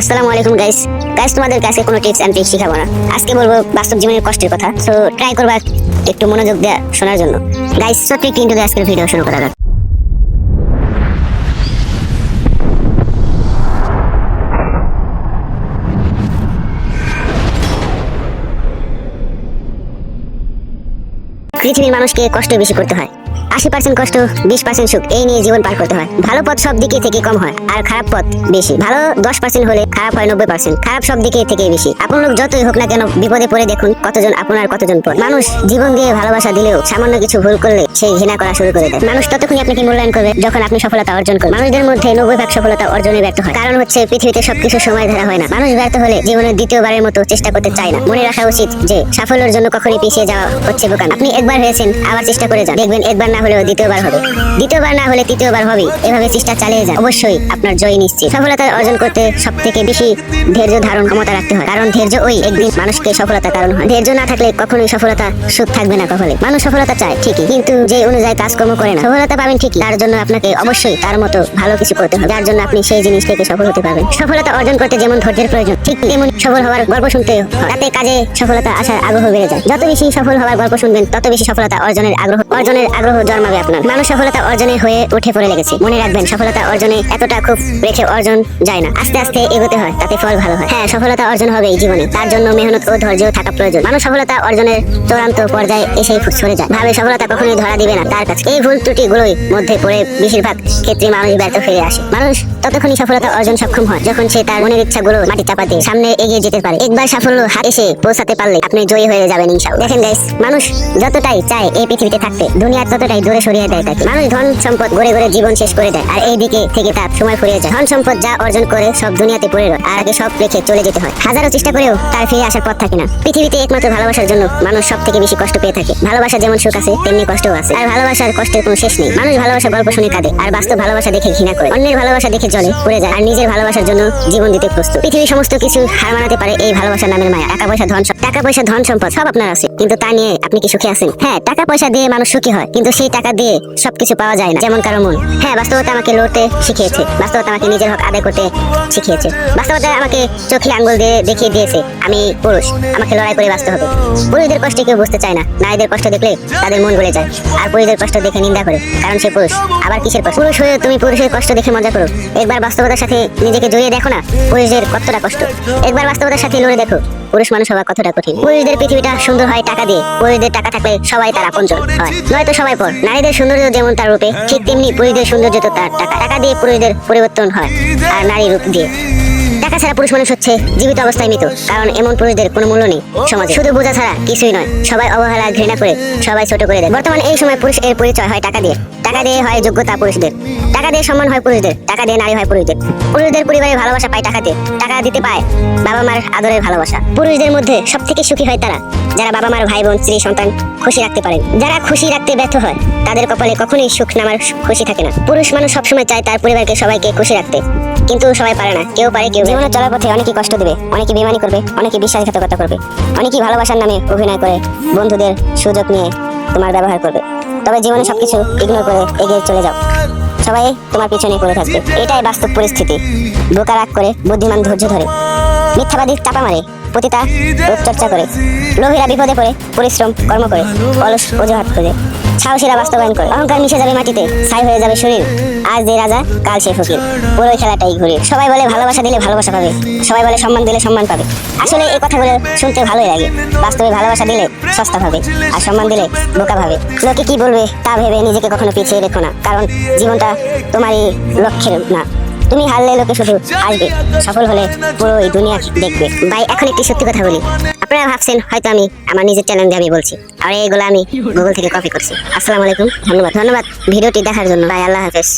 আসসালামু আলাইকুম guys guys তোমাদেরকে আজকে কোনো টিপস অ্যান্ড ট্রিক্স শেখাবো না। আজকে বলব বাস্তব জীবনের কষ্টের কথা। সো ট্রাই করবা একটু মনোযোগ দেওয়া শোনার জন্য। গাইস সত্যি ইন্টু আজকের ভিডিও শুরু করা যাক। পৃথিবীর মানুষকে কষ্ট বেশি করতে হয়। আশি পার্সেন্ট কষ্ট, বিশ পার্সেন্ট সুখ, এই নিয়ে জীবন পার করতে হয়। ভালো পথ সব দিকে থেকে কম হয়, আর খারাপ পথ বেশি। ভালো দশ পার্সেন্ট হলে খারাপ হয় নব্বই পার্সেন্ট খারাপ সব দিকে থেকে বেশি। আপন লোক যতই হোক না কেন বিপদে পড়ে দেখুন কতজন আপনার কতজন পর। মানুষ জীবন দিয়ে ভালোবাসা দিলেও সামান্য কিছু ভুল করলে সেই ঘৃণা করা শুরু করে দেয়। মানুষ ততক্ষণই আপনাকে মূল্যায়ন করবে যখন আপনি সফলতা অর্জন করবেন। মানুষদের মধ্যে নব্বই ভাগ সফলতা অর্জনে ব্যর্থ হয়। কারণ হচ্ছে পৃথিবীতে সবকিছু সময় ধরা হয় না। মানুষ ব্যর্থ হলে জীবনের দ্বিতীয়বারের মতো চেষ্টা করতে চায় না। মনে রাখা উচিত যে সাফল্যের জন্য কখনই পিছিয়ে যাওয়া হচ্ছে বোকান আপনি একবার হয়েছেন, আবার চেষ্টা করে যান। দেখবেন একবার না হলেও দ্বিতীয়বার হবে। দ্বিতীয়বার না হলে তৃতীয়বার হবে এভাবে চেষ্টা চালিয়ে যান। অবশ্যই আপনার জয় নিশ্চিত। সফলতা অর্জন করতে সব থেকে বেশি ধৈর্য ধারণ ক্ষমতা রাখতে হয়। কারণ ধৈর্য ওই একদিন মানুষকে সফলতা কারণ হয়। ধৈর্য না থাকলে কখনোই সফলতা সুখ থাকবে না কখনোই। মানুষ সফলতা চায়, ঠিকই। কিন্তু যে অনুযায়ী কাজকর্ম করে না, সফলতা পাবেন ঠিকই। তার জন্য আপনাকে অবশ্যই তার মতো ভালো কিছু করতে হবে। যার জন্য আপনি সেই জিনিস থেকে সফল হতে পারবেন। সফলতা অর্জন করতে যেমন ধৈর্যের প্রয়োজন, ঠিক তেমন সফল হওয়ার গল্প শুনতে তাতে কাজে সফলতা আসার আগ্রহ বেড়ে যায়। যত বেশি সফল হওয়ার গল্প শুনবেন, তত বেশি সফলতা অর্জনের আগ্রহ অর্জনের আগ্রহ জন্মাবে আপনার মানুষ সফলতা অর্জনে হয়ে উঠে পড়ে লেগেছে। মনে রাখবেন, সফলতা অর্জনে এতটা খুব রেখে অর্জন যায় না। আস্তে আস্তে এগোতে হয়, তাতে ফল ভালো হয়। হ্যাঁ সফলতা অর্জন হবে এই জীবনে। তার জন্য মেহনত ও ধৈর্য থাকা প্রয়োজন। মানুষ সফলতা অর্জনের চূড়ান্ত পর্যায়ে এসেই সরে যায়। ভাবে সফলতা কখনোই ধরা দিবে না তার কাছে। এই ভুল ত্রুটিগুলোই মধ্যে পড়ে বেশিরভাগ ক্ষেত্রে মানুষ ব্যর্থ ফিরে আসে। মানুষ ততক্ষণই সফলতা অর্জন সক্ষম হয়, যখন সে তার মনের ইচ্ছাগুলো মাটি চাপা দিয়ে সামনে এগিয়ে যেতে পারে। একবার সাফল্য হাত এসে পৌঁছাতে পারলে আপনি জয়ী হয়ে যাবেন ইনশাআল্লাহ। দেখেন গাইস মানুষ যতটাই চায় এই পৃথিবীতে থাকতে, দুনিয়ার ততটাই দূরে সরিয়ে দেয় তাকে। মানুষ ধন সম্পদ গড়ে গড়ে জীবন শেষ করে দেয়, আর এই দিকে থেকে তার সময় ফুরিয়ে যায়। ধন সম্পদ যা অর্জন করে সব দুনিয়াতে পড়ে রয়, আর আগে সব রেখে চলে যেতে হয়। হাজারো চেষ্টা করেও তার ফিরে আসার পথ থাকে না। পৃথিবীতে একমাত্র ভালোবাসার জন্য মানুষ সব থেকে বেশি কষ্ট পেয়ে থাকে। ভালোবাসা যেমন সুখ আছে, তেমনি কষ্টও আছে। আর ভালোবাসার কষ্টের কোনো শেষ নেই। মানুষ ভালোবাসার গল্প শুনে কাঁদে, আর বাস্তব ভালোবাসা দেখে ঘৃণা করে। অন্যের ভালোবাসা দেখে জলে পড়ে যায়, আর নিজের ভালোবাসার জন্য জীবন দিতে প্রস্তুত। পৃথিবীর সমস্ত কিছু হার মানাতে পারে এই ভালোবাসার নামের মায়া। টাকা পয়সা, ধন টাকা পয়সা, ধন সম্পদ সব আপনার আছে। কিন্তু তা নিয়ে আপনি কি সুখী আছেন? হ্যাঁ টাকা পয়সা দিয়ে মানুষ সুখী হয়, কিন্তু সেই টাকা দিয়ে সবকিছু পাওয়া যায় না। যেমন কারও মন। হ্যাঁ বাস্তবতা আমাকে লড়তে শিখিয়েছে। বাস্তবতা আমাকে নিজের হক আদায় করতে শিখিয়েছে। বাস্তবতা আমাকে চোখে আঙ্গুল দিয়ে দেখিয়ে দিয়েছে, আমি পুরুষ। আমাকে লড়াই করে বাঁচতে হবে। পুরুষদের কষ্ট কেউ বুঝতে চায় না। নারীদের কষ্ট দেখলে তাদের মন গলে যায়। আর পুরুষদের কষ্ট দেখে নিন্দা করে, কারণ সে পুরুষ। আবার কিসের কষ্ট? পুরুষ হয়ে তুমি পুরুষের কষ্ট দেখে মজা করো। একবার বাস্তবতার সাথে নিজেকে জড়িয়ে দেখো না, পুরুষদের কতটা কষ্ট। একবার বাস্তবতার সাথে লড়ে দেখো। পুরুষ মানুষ হওয়া কতটা কঠিন? পুরুষদের পৃথিবীটা সুন্দর হয় টাকা দিয়ে। পুরুষদের টাকা থাকলে সবাই তার আপনজন হয়। নয়তো সবাই পর। নারীদের সৌন্দর্য যেমন তার রূপে, ঠিক তেমনি পুরুষদের সৌন্দর্য তো তার টাকা। টাকা দিয়ে পুরুষদের পরিবর্তন হয়, আর নারী রূপ দিয়ে। টাকা ছাড়া পুরুষ মানুষ হচ্ছে জীবিত অবস্থায় মৃত, কারণ এমন পুরুষদের কোনো মূল্য নেই সমাজে। শুধু বোঝা ছাড়া কিছুই নয়, সবাই অবহেলা, ঘৃণা করে, সবাই ছোট করে দেয়। বর্তমানে এই সময় পুরুষ এর পরিচয় হয় টাকা দিয়ে। টাকা দিয়ে হয় যোগ্যতা পুরুষদের। টাকা দিয়ে সম্মান হয় পুরুষদের, টাকা দিয়ে নারী হয় পুরুষদের। পুরুষদের পরিবারের ভালোবাসা পায় টাকা দিয়ে। টাকা দিতে পায় বাবা মার আদরের ভালোবাসা। পুরুষদের মধ্যে সব থেকে সুখী হয় তারা, যারা বাবা মার ভাই বোন স্ত্রী, সন্তান খুশি রাখতে পারেন। যারা খুশি রাখতে ব্যর্থ হয়, তাদের কপালে কখনোই সুখ নামার খুশি থাকে না। পুরুষ মানুষ সবসময় চায় তার পরিবারকে সবাইকে খুশি রাখতে। কিন্তু সবাই পারে না। কেউ পারে, কেউ জীবনে চলার পথে অনেকে কষ্ট দেবে অনেকে বেমানি করবে অনেকে বিশ্বাসঘাতকতা করবে, অনেকেই ভালোবাসার নামে অভিনয় করে বন্ধুদের সুযোগ নিয়ে তোমার ব্যবহার করবে। তবে জীবনে সবকিছু ইগনোর করে এগিয়ে চলে যাও। সবাই তোমার পিছনে পড়ে থাকবে। এটাই বাস্তব পরিস্থিতি। বোকা রাগ করে বুদ্ধিমান ধৈর্য ধরে, মিথ্যাবাদী চাপা মারে, পতিতা রূপচর্চা করে, লোভীরা বিপদে পড়ে, পরিশ্রম কর্ম করে, অলস অজুহাত করে সাহসীরা বাস্তবায়ন করে। অহংকার মিশে যাবে মাটিতে, ছাই হয়ে যাবে শরীর। আজ যে রাজা, কাল সে ফকির। পুরো খেলাটাই ঘুরে সবাই বলে ভালোবাসা দিলে ভালোবাসা পাবে। সবাই বলে সম্মান দিলে সম্মান পাবে। আসলে এই কথাগুলো শুনতে ভালোই লাগে। বাস্তবে ভালোবাসা দিলে সস্তা ভাবে, আর সম্মান দিলে বোকা ভাবে। লোকে কি বলবে তা ভেবে নিজেকে কখনো পিছিয়ে রেখো না। কারণ জীবনটা তোমারই লক্ষ্যের না। তুমি হারলে লোকে শুধু আসবে। সফল হলে পুরো এই দুনিয়া দেখবে। ভাই এখন একটি সত্যি কথা বলি। আপনারা ভাবছেন হয়তো আমি আমার নিজের চ্যানেল দিয়ে আমি বলছি। আর এইগুলো আমি গুগল থেকে কপি করছি। আসসালামু আলাইকুম। ধন্যবাদ। ধন্যবাদ ভিডিওটি দেখার জন্য। ভাই আল্লাহ হাফেজ।